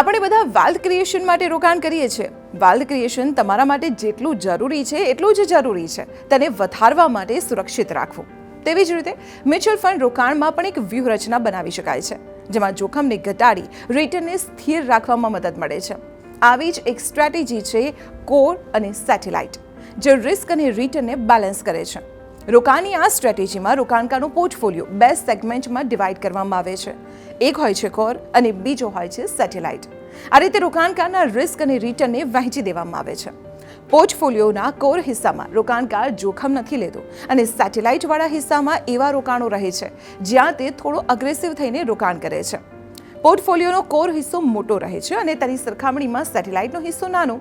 આપણે બધા wealth creation માટે રોકાણ કરીએ છીએ. વેલ્થ ક્રિએશન તમારા માટે જેટલું જરૂરી છે, એટલું જ જરૂરી છે. તેને વધારવા માટે સુરક્ષિત રાખવું. તેવી જ રીતે, મ્યુચ્યુઅલ ફંડ રોકાણમાં પણ એક વ્યૂહરચના બનાવી શકાય છે, જેમાં જોખમને ઘટાડી રિટર્નને સ્થિર રાખવામાં મદદ મળે છે. આવી જ એક સ્ટ્રેટેજી છે કોર અને સેટેલાઇટ જે રિસ્ક અને રિટર્નને બેલેન્સ કરે છે. રોકાણની આ સ્ટ્રેટેજીમાં રોકાણકારનું પોર્ટફોલિયો બે સેગમેન્ટમાં ડિવાઈડ કરવામાં આવે છે. એક હોય છે કોર અને બીજો હોય છે સેટેલાઇટ. આ રીતે રોકાણકારના રિસ્ક અને રિટર્નને વહેંચી દેવામાં આવે છે. પોર્ટફોલિયોના કોર હિસ્સામાં રોકાણકાર જોખમ નથી લેતો અને સેટેલાઇટવાળા હિસ્સામાં એવા રોકાણો રહે છે જ્યાં તે થોડો અગ્રેસિવ થઈને રોકાણ કરે છે. પોર્ટફોલિયોનો કોર હિસ્સો મોટો રહે છે અને તેની સરખામણીમાં સેટેલાઇટનો હિસ્સો નાનો.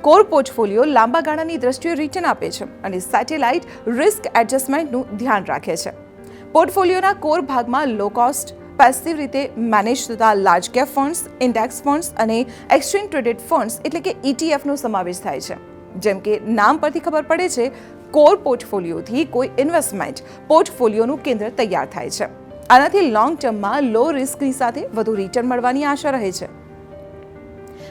કોર પોર્ટફોલિયો લાંબા ગાળાની દ્રષ્ટિએ રિટર્ન આપે છે અને સેટેલાઇટ રિસ્ક એડજસ્ટમેન્ટનું ધ્યાન રાખે છે. પોર્ટફોલિયોના કોર ભાગમાં લો કોસ્ટ પેસિવ રીતે મેનેજ થતા large cap funds index funds અને એક્સચેન્જ ટ્રેડેડ ફંડ્સ એટલે કે ઇટીએફનો સમાવેશ થાય છે. જેમ કે નામ પરથી ખબર પડે છે, કોર પોર્ટફોલિયોથી કોઈ ઇન્વેસ્ટમેન્ટ પોર્ટફોલિયોનું કેન્દ્ર તૈયાર થાય છે. આનાથી લોંગ ટર્મમાં લો રિસ્કની સાથે વધુ રિટર્ન મળવાની આશા રહે છે.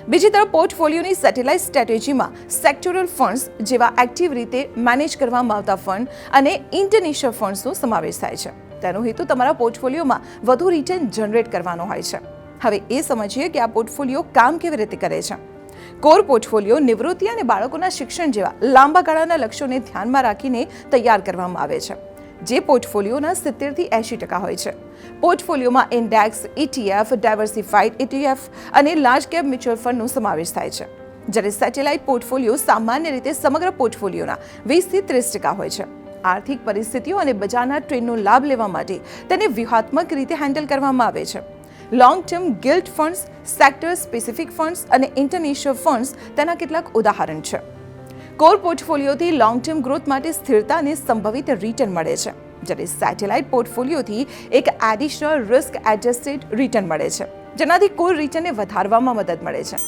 બીજી તરફ પોર્ટફોલિયોની સેટેલાઇટ સ્ટ્રેટેજીમાં સેક્ટોરલ ફંડ્સ જેવા એક્ટિવ રીતે મેનેજ કરવામાં આવતા ફંડ અને ઇન્ટરનેશનલ ફંડ્સનો સમાવેશ થાય છે. તેનો હેતુ તમારા પોર્ટફોલિયોમાં વધુ રિટર્ન જનરેટ કરવાનો હોય છે. હવે એ સમજીએ કે આ પોર્ટફોલિયો કામ કેવી રીતે કરે છે. કોર પોર્ટફોલિયો નિવૃત્તિ અને બાળકોના શિક્ષણ જેવા લાંબા ગાળાના લક્ષ્યોને ધ્યાનમાં રાખીને તૈયાર કરવામાં આવે છે. જે પોર્ટફોલિયોના સિત્તેરથી એંશી ટકા હોય છે. પોર્ટફોલિયોમાં ઇન્ડેક્સ ઇટીએફ ડાયવર્સિફાઈડ ઇટીએફ અને લાર્જ કેપ મ્યુચ્યુઅલ ફંડનો સમાવેશ થાય છે, જ્યારે સેટેલાઇટ પોર્ટફોલિયો સામાન્ય રીતે સમગ્ર પોર્ટફોલિયોના વીસથી ત્રીસ ટકા હોય છે. આર્થિક પરિસ્થિતિઓ અને બજારના ટ્રેન્ડનો લાભ લેવા માટે તેને વ્યૂહાત્મક રીતે હેન્ડલ કરવામાં આવે છે. Long term gilt funds sector specific funds અને ઇન્ટરનેશનલ ફંડ્સ તેના કેટલાક ઉદાહરણ છે. કોર પોર્ટફોલિયોથી લોંગ ટર્મ ગ્રોથ માટે સ્થિરતા અને સંભવિત રિટર્ન મળે છે, જ્યારે સેટેલાઇટ પોર્ટફોલિયોથી એક એડિશનલ રિસ્ક એડજસ્ટેડ રિટર્ન મળે છે, જેનાથી કોર રિટર્નને વધારવામાં મદદ મળે છે.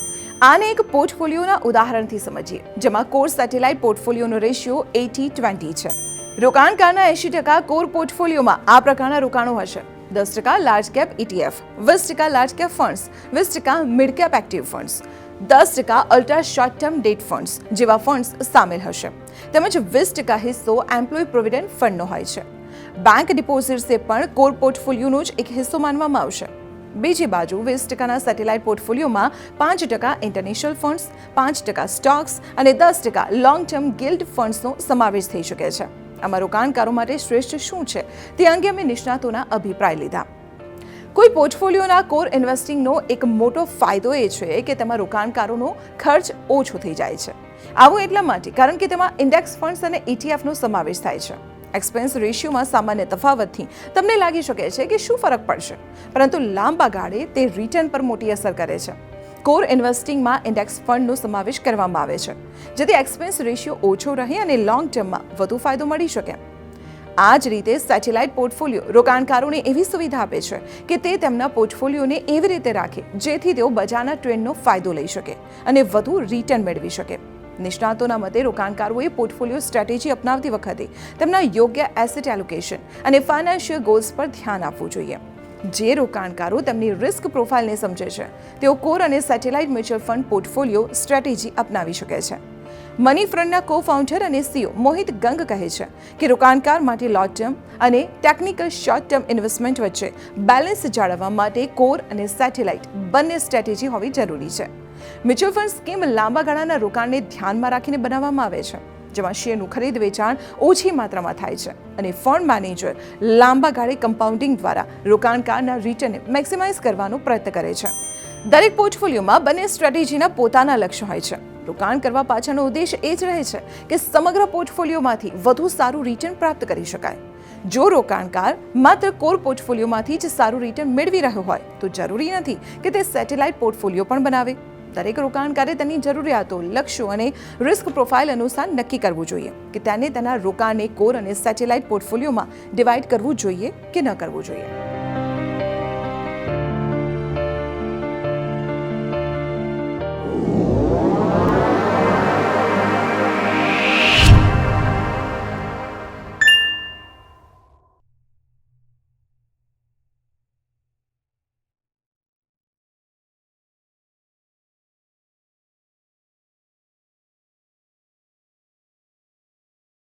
આને એક પોર્ટફોલિયોના ઉદાહરણથી સમજીએ, જેમાં કોર સેટેલાઇટ પોર્ટફોલિયોનો રેશિયો એટી ટ્વેન્ટી છે. રોકાણકારના એંશી ટકા કોર પોર્ટફોલિયોમાં આ પ્રકારના રોકાણો હશે. દસ ટકા લાર્જ કેપ ઇટીએફ વીસ ટકા લાર્જ કેપ ફંડ્સ વીસ ટકા મિડ કેપ એક્ટિવ ફંડ્સ દસ ટકા ultra short term debt funds જેવા ફંડ્સ સામેલ હશે. તેમજ વીસ ટકા હિસ્સો એમ્પ્લોય પ્રોવિડન્ટ ફંડનો હોય છે. બેંક ડિપોઝિટ્સે પણ કોર પોર્ટફોલિયોનો જ એક હિસ્સો માનવામાં આવશે. બીજી બાજુ વીસ ટકાના સેટેલાઇટ પોર્ટફોલિયોમાં પાંચ ટકા ઇન્ટરનેશનલ ફંડ્સ પાંચ ટકા સ્ટોક્સ અને દસ ટકા લોંગ ટર્મ ગિલ્ડ ફંડ્સનો સમાવેશ થઈ શકે છે. આમાં રોકાણકારો માટે શ્રેષ્ઠ શું છે? તે અંગે અમે નિષ્ણાતોના અભિપ્રાય લીધા. કોઈ પોર્ટફોલિયોના કોર ઇન્વેસ્ટિંગનો એક મોટો ફાયદો એ છે કે તેમાં રોકાણકારોનો ખર્ચ ઓછો થઈ જાય છે. આવું એટલા માટે કારણ કે તેમાં ઇન્ડેક્સ ફંડ્સ અને ઇટીએફનો સમાવેશ થાય છે. એક્સપેન્સ રેશિયોમાં સામાન્ય તફાવતથી તમને લાગી શકે છે કે શું ફરક પડશે, પરંતુ લાંબા ગાળે તે રિટર્ન પર મોટી અસર કરે છે. કોર ઇન્વેસ્ટિંગમાં ઇન્ડેક્સ ફંડનો સમાવેશ કરવામાં આવે છે, જેથી એક્સપેન્સ રેશિયો ઓછો રહે અને લોંગ ટર્મમાં વધુ ફાયદો મળી શકે. આ જ રીતે સેટેલાઇટ પોર્ટફોલિયો રોકાણકારોને એવી સુવિધા આપે છે કે તે તેમના પોર્ટફોલિયોને એવી રીતે રાખે જેથી તેઓ બજારના ટ્રેન્ડનો ફાયદો લઈ શકે અને વધુ રિટર્ન મેળવી શકે. નિષ્ણાતોના મતે, રોકાણકારોએ પોર્ટફોલિયો સ્ટ્રેટેજી અપનાવતી વખતે તેમના યોગ્ય એસેટ એલોકેશન અને ફાઇનાન્શિયલ ગોલ્સ પર ધ્યાન આપવું જોઈએ. જે રોકાણકારો તેમની રિસ્ક પ્રોફાઇલને સમજે છે, તેઓ કોર અને satellite mutual fund portfolio strategy અપનાવી શકે છે. મની ફ્રન્ટના કો ફાઉન્ડર અને સીઓ મોહિત ગંગ કહે છે કે રોકાણકાર માટે લોંગ ટર્મ અને ટેકનિકલ શોર્ટ ટર્મ ઇન્વેસ્ટમેન્ટ વચ્ચે બેલેન્સ જાળવવા માટે કોર અને સેટેલાઇટ બંને સ્ટ્રેટેજી હોવી જરૂરી છે. મ્યુચ્યુઅલ ફંડ સ્કીમ લાંબા ગાળાના રોકાણને ધ્યાનમાં રાખીને બનાવવામાં આવે છે, જેમાં શેરનું ખરીદ વેચાણ ઓછી માત્રામાં થાય છે અને ફંડ મેનેજર લાંબા ગાળે કમ્પાઉન્ડિંગ દ્વારા રોકાણકારના રિટર્નને મેક્સિમાઇઝ કરવાનો પ્રયત્ન કરે છે. દરેક પોર્ટફોલિયોમાં બંને સ્ટ્રેટેજીના પોતાના લક્ષ્ય હોય છે. રોકાણ કરવા પાછળનો ઉદ્દેશ એ જ રહે છે કે સમગ્ર પોર્ટફોલિયોમાંથી વધુ સારું રિટર્ન પ્રાપ્ત કરી શકાય. જો રોકાણકાર માત્ર કોર પોર્ટફોલિયોમાંથી જ સારું રિટર્ન મેળવી રહ્યો હોય, તો જરૂરી નથી કે તે સેટેલાઇટ પોર્ટફોલિયો પણ બનાવે. દરેક રોકાણકારે તેની જરૂરિયાતો, લક્ષ્યો અને રિસ્ક પ્રોફાઇલ અનુસાર નક્કી કરવું જોઈએ કે તેને તેના રોકાણને કોર અને સેટેલાઇટ પોર્ટફોલિયોમાં ડિવાઈડ કરવું જોઈએ કે ન કરવું જોઈએ.